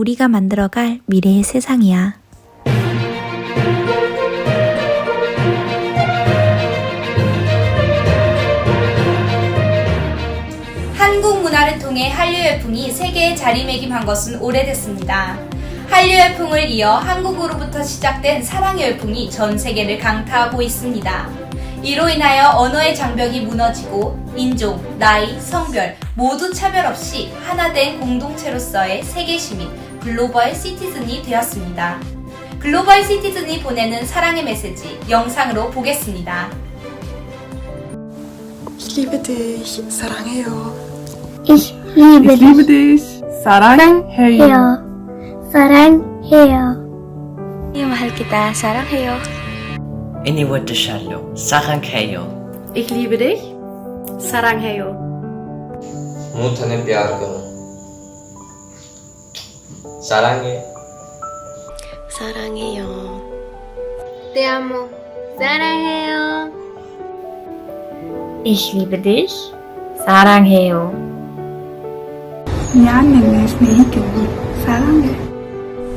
우리가 만들어갈 미래의 세상이야. 한국 문화를 통해 한류 열풍이 세계에 자리매김한 것은 오래됐습니다. 한류 열풍을 이어 한국으로부터 시작된 사랑 열풍이 전 세계를 강타하고 있습니다. 이로 인하여 언어의 장벽이 무너지고 인종, 나이, 성별 모두 차별 없이 하나된 공동체로서의 세계 시민, 글로벌 시티즌이 되었습니다. 글로벌 시티즌이 보내는 사랑의 메시지 영상으로 보겠습니다. Ich liebe dich. 사랑해요. Ich liebe Ich liebe dich. 사랑해요. 사랑해요. liebe dich. 사랑해요. Iniwatashalo. Sarangheyo. Ich liebe dich. Sarangheyo. Mutane pyar karo. Sarange. Sarangheyo. Te amo. Sarangheyo. Ich liebe dich. Sarangheyo. ഞാൻ നിന്നെ സ്നേഹിക്കുന്നു Ich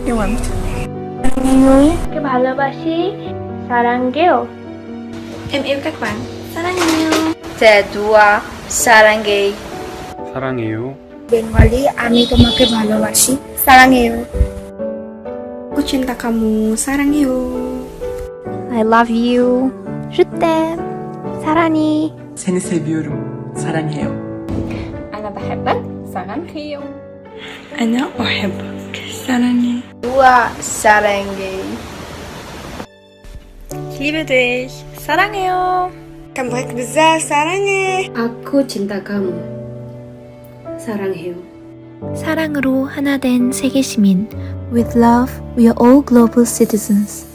You want. Sarangheyo. Ke bhalobasi. 사랑해요. Em yêu các bạn. 사랑해요. 제 두아 사랑해. 사랑해요. বেঙ্গলি আমি তোমাকে ভালোবাসি 사랑해요. Aku cinta kamu. 사랑해요. I love you. 슈댐. 사랑이. seni seviyorum. 사랑해요. أنا بحبك. 사랑해요. أنا أحبك. 사랑해. 두아 사랑해. Ich liebe dich. 사랑해요. 감각 besar 사랑해. Aku cinta kamu. 사랑해요. 사랑으로 하나 된 세계 시민. With love, we are all global citizens.